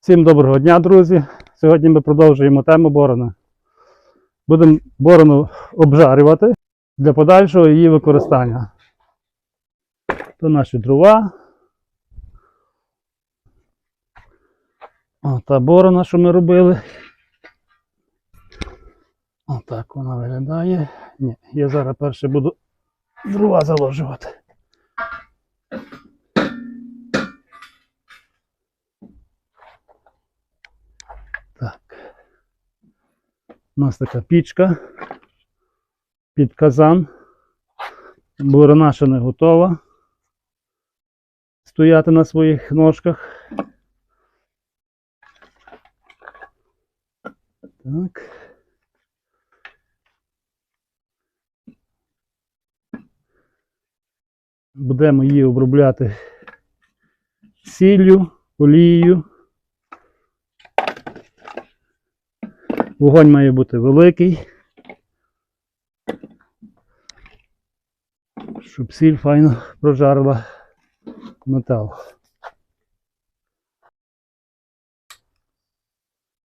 Всім доброго дня, друзі. Сьогодні ми продовжуємо тему борони. Будемо борону обжарювати для подальшого її використання. То наші дрова. О, та борона, що ми робили. Отак вона виглядає. Ні, я зараз перше буду дрова заложувати. У нас така пічка під казан. Борона ще не готова. Стояти на своїх ножках. Так. Будемо її обробляти сіллю, олією. Вогонь має бути великий. Щоб сіль файно прожарила метал.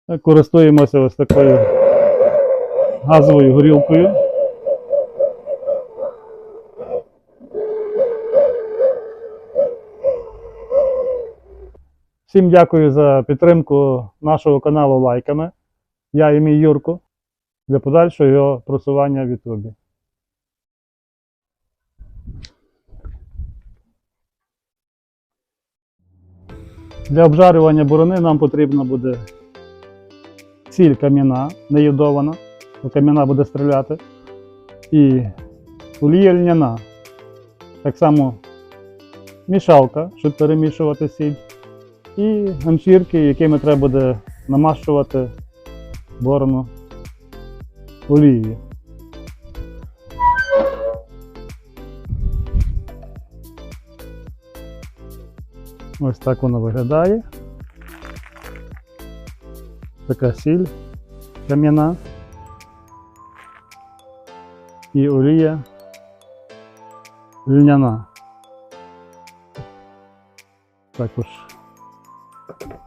Так, користуємося ось такою газовою горілкою. Всім дякую за підтримку нашого каналу лайками. Я і мій Юрко для подальшого його просування в Ютубі. Для обжарювання борони нам потрібна буде сіль кам'яна, не бо кам'яна буде стріляти. І олія льняна. Так само мішалка, щоб перемішувати сіль. І ганчірки, якими треба буде намащувати борону олією. Ось так воно виглядає. Така сіль кам'яна і олія льняна. Також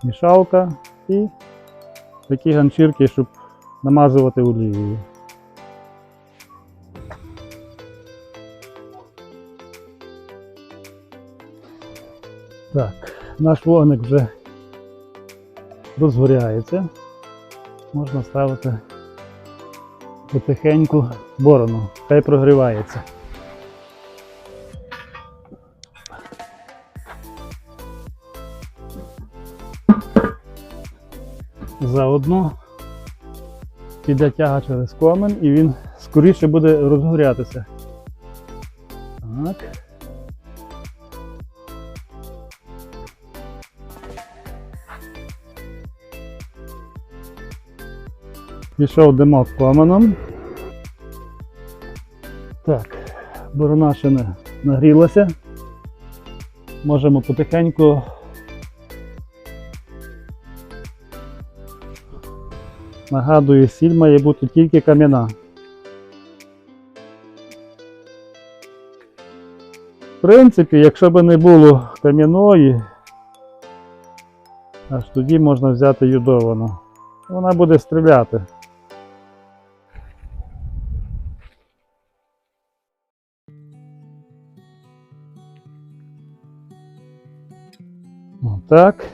мішалка і такі ганчірки, щоб намазувати олією. Так, наш вогник вже розгоряється. Можна ставити потихеньку борону, хай прогрівається. Заодно піде тяга через комен і він скоріше буде розгорятися. Так. Пішов димок коменом. Так, борона ще не нагрілася. Можемо потихеньку Нагадую, сіль має бути тільки кам'яна. В принципі, якщо б не було кам'яної, аж тоді можна взяти юдовану. Вона буде стріляти. Отак.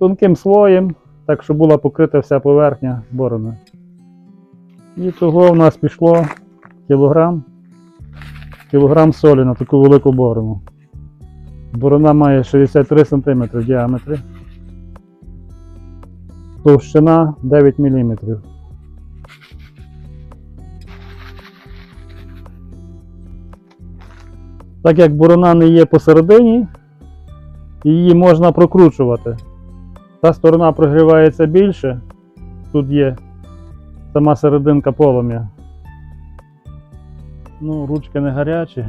Тонким слоєм, так щоб була покрита вся поверхня борони. І того в нас пішло кілограм, кілограм солі на таку велику борону. Борона має 63 см в діаметрі. Товщина 9 мм. Так як борона не є посередині, її можна прокручувати. Та сторона прогрівається більше. Тут є сама серединка полум'я. Ну, ручки не гарячі.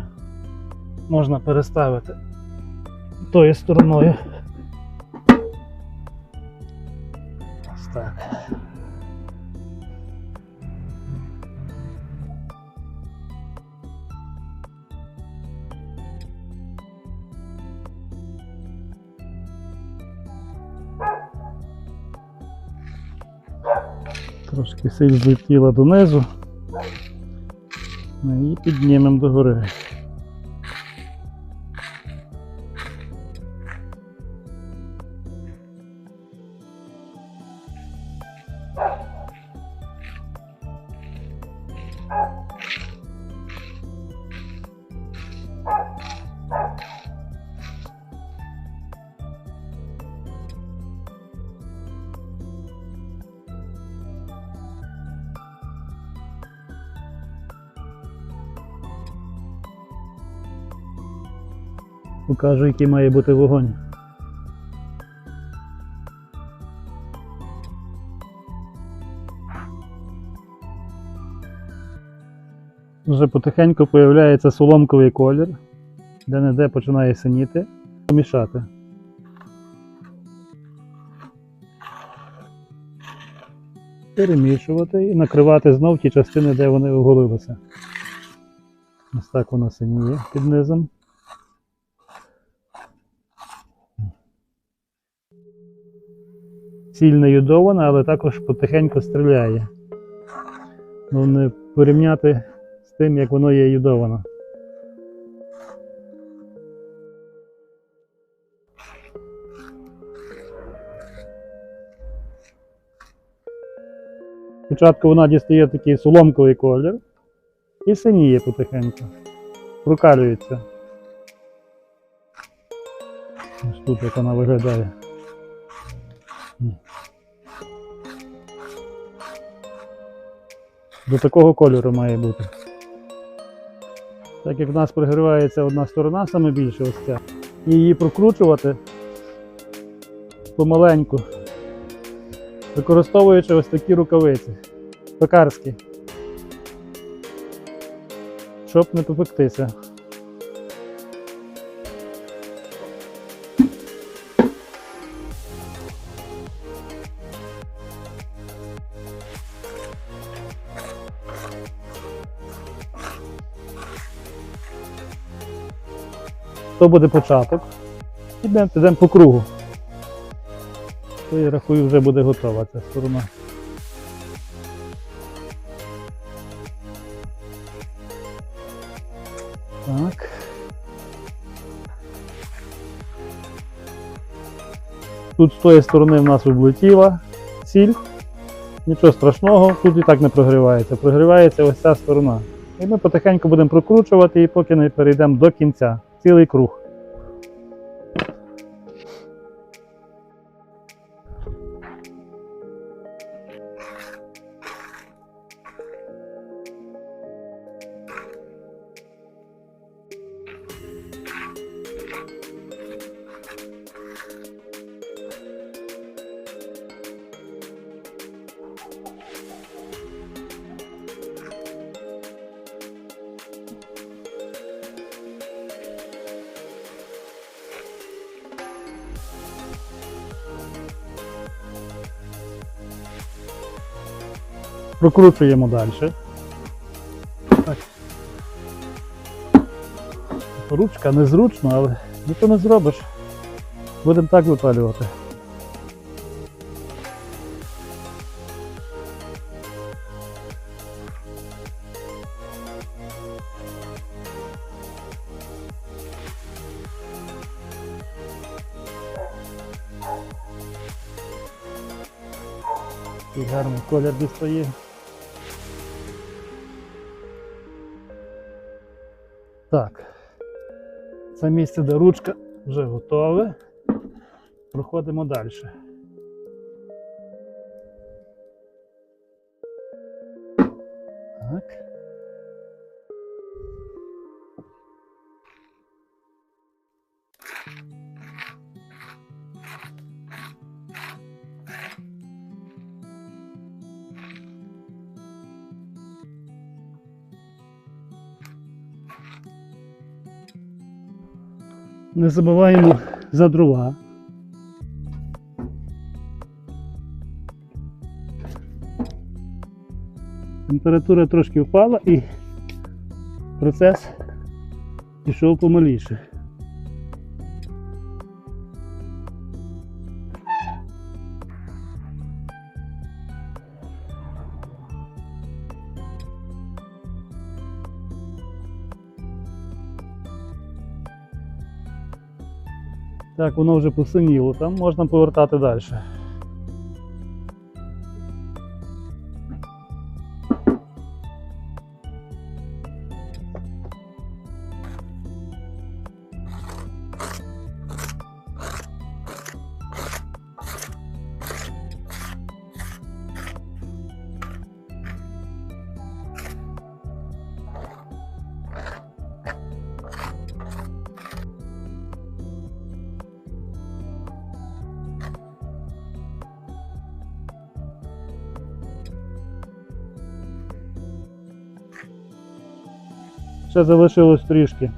Можна переставити тою стороною. Трошки сіль злетіла донизу. Ми її піднімемо догори. Покажу, який має бути вогонь. Вже потихеньку появляється соломковий колір, де-не-де починає синіти, помішати. Перемішувати і накривати знов ті частини, де вони оголилися. Ось так воно синіє під низом. Сіль не але також потихеньку стріляє. Ну, не порівняти з тим, як воно є йодовано. Спочатку вона дістає такий соломковий колір і синіє потихеньку. Прокалюється. Ось тут як вона виглядає. До такого кольору має бути. Так як в нас прогрівається одна сторона саме більше ось ця, і її прокручувати помаленьку, використовуючи ось такі рукавиці, пекарські, щоб не попектися. То буде початок. Ідемо, підемо по кругу. То я рахую, вже буде готова ця сторона. Так. Тут з тої сторони в нас облетіла сіль. Нічого страшного, тут і так не прогрівається. Прогрівається ось ця сторона. І ми потихеньку будемо прокручувати і поки не перейдемо до кінця. Цілий круг. Прокручуємо далі. Ручка незручно, але нічого не зробиш. Будемо так випалювати. І гарний колір дістає. Так. Це місце, де ручка вже готове. Проходимо далі. Не забуваємо за дрова. Температура трошки впала і процес пішов помаліше. Так, воно вже посиніло, там можна повертати далі. Ще залишилось трішки.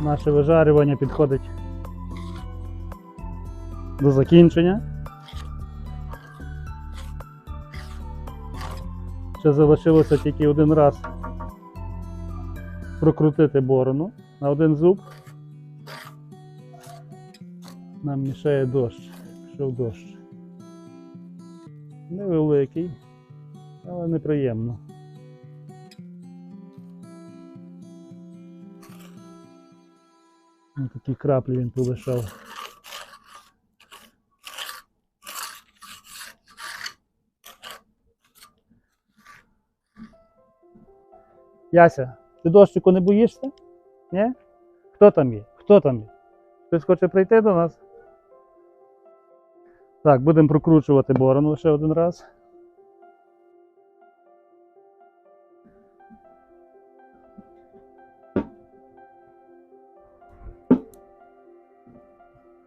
Наше вижарювання підходить до закінчення. Ще залишилося тільки один раз прокрутити борону на один зуб. Нам мішає дощ. Пішов дощ. Невеликий, але неприємно. Такі краплі він полишав. Яся, ти дощику не боїшся? Ні? Хто там є? Хто там є? Хтось хоче прийти до нас? Так, будемо прокручувати борону ще один раз.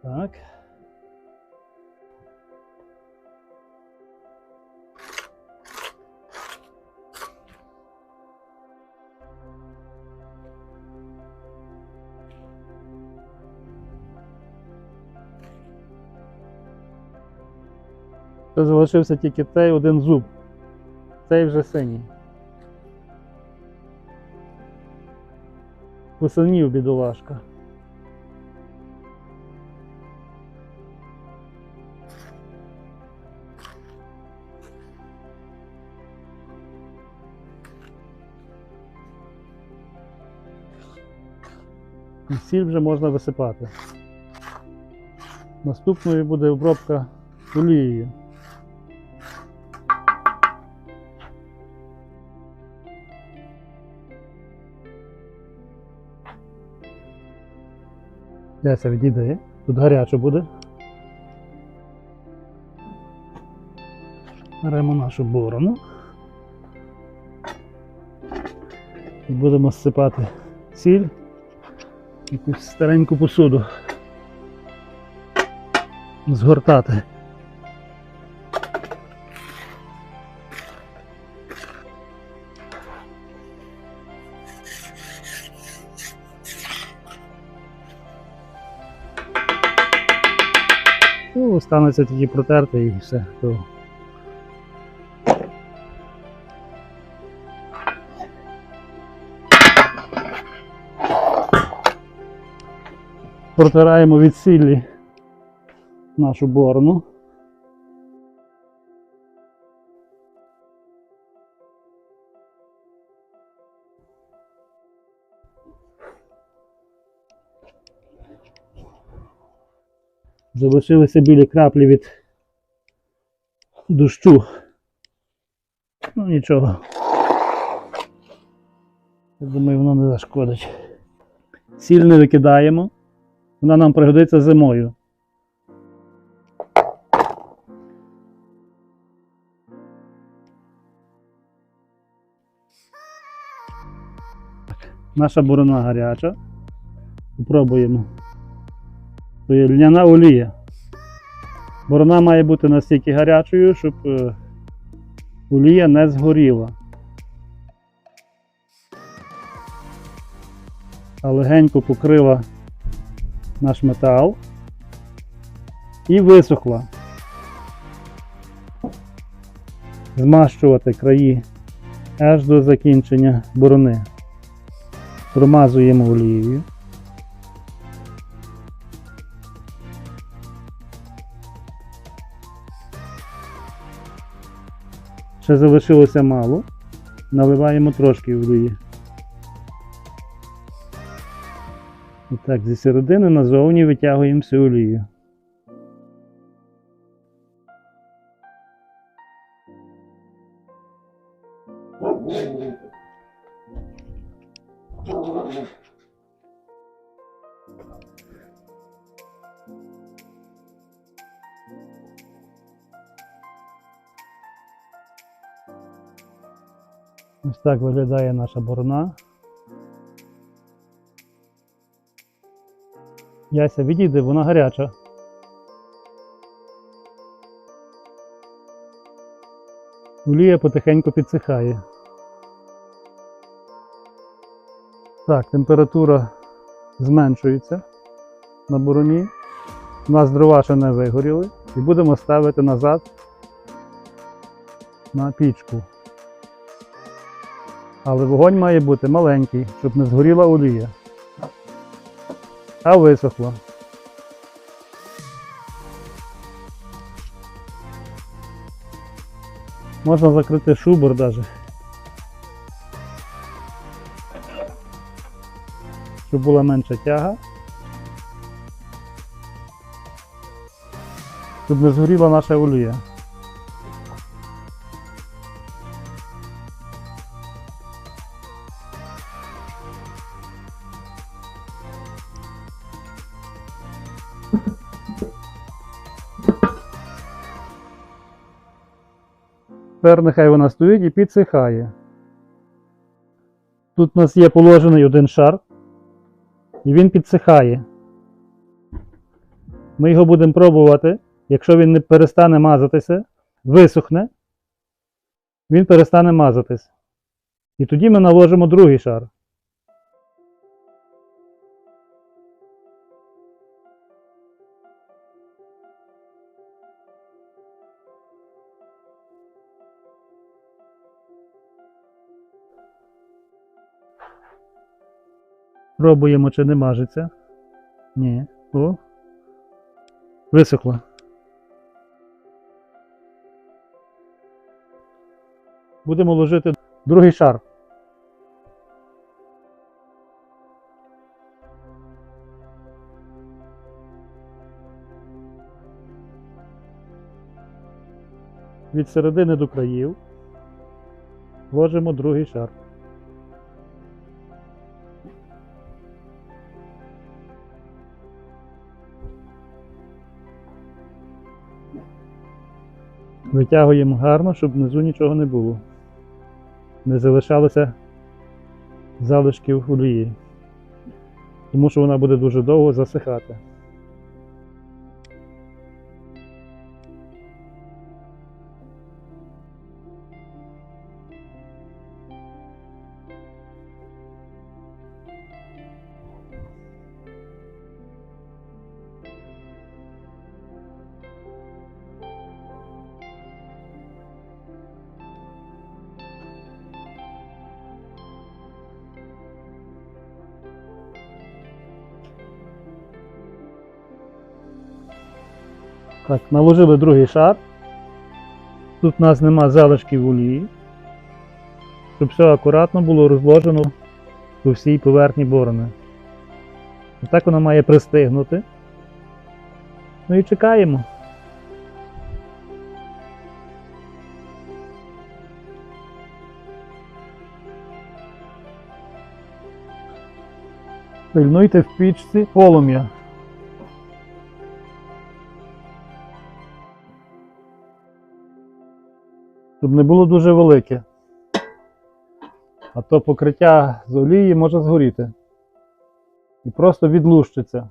Так. Ще залишився тільки цей один зуб. Цей вже синій. Посинів бідолашка. І Сіль вже можна висипати. Наступною буде обробка олією. Яся відійде. Тут гаряче буде. Беремо нашу борону. І будемо зсипати сіль якусь стареньку посуду. Згортати. Останеться тільки протерти і все. То... Протираємо від сіллі нашу борону. Залишилися білі краплі від дощу. Ну нічого. Я думаю, воно не зашкодить. Сіль не викидаємо. Вона нам пригодиться зимою. Наша борона гаряча. Попробуємо. То льняна олія. Борона має бути настільки гарячою, щоб е, олія не згоріла. А легенько покрила наш метал і висохла. Змащувати краї аж до закінчення борони. Промазуємо олією. Ще залишилося мало. Наливаємо трошки олії. І так, зі середини назовні витягуємо всю олію. Ось так виглядає наша борона. Яся, відійди, вона гаряча. Олія потихеньку підсихає. Так, температура зменшується на бороні. У нас дрова ще не вигоріли. І будемо ставити назад на пічку. Але вогонь має бути маленький, щоб не згоріла олія. А висохла. Можна закрити шубер даже. Щоб була менша тяга. Щоб не згоріла наша олія. Тепер нехай вона стоїть і підсихає. Тут у нас є положений один шар, і він підсихає. Ми його будемо пробувати. Якщо він не перестане мазатися, висохне, він перестане мазатись. І тоді ми наложимо другий шар. Пробуємо, чи не мажеться. Ні. О. Висохло. Будемо ложити другий шар. Від середини до країв ложимо другий шар. Витягуємо гарно, щоб внизу нічого не було. Не залишалося залишків олії. Тому що вона буде дуже довго засихати. Так, наложили другий шар. Тут у нас нема залишків олії. Щоб все акуратно було розложено по всій поверхні борони. Отак воно має пристигнути. Ну і чекаємо. Пильнуйте в пічці полум'я. Щоб не було дуже велике. А то покриття з олії може згоріти. І просто відлущиться.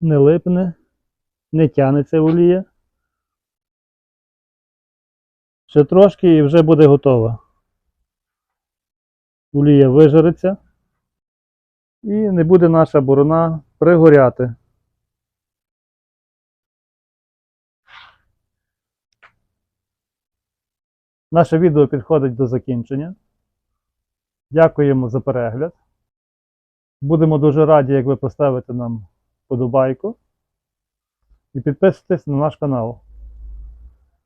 Не липне, не тянеться олія. Ще трошки і вже буде готова. Олія вижариться. І не буде наша борона пригоряти. Наше відео підходить до закінчення. Дякуємо за перегляд. Будемо дуже раді, як ви поставите нам подобайку і підписуйтесь на наш канал.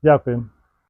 Дякуємо.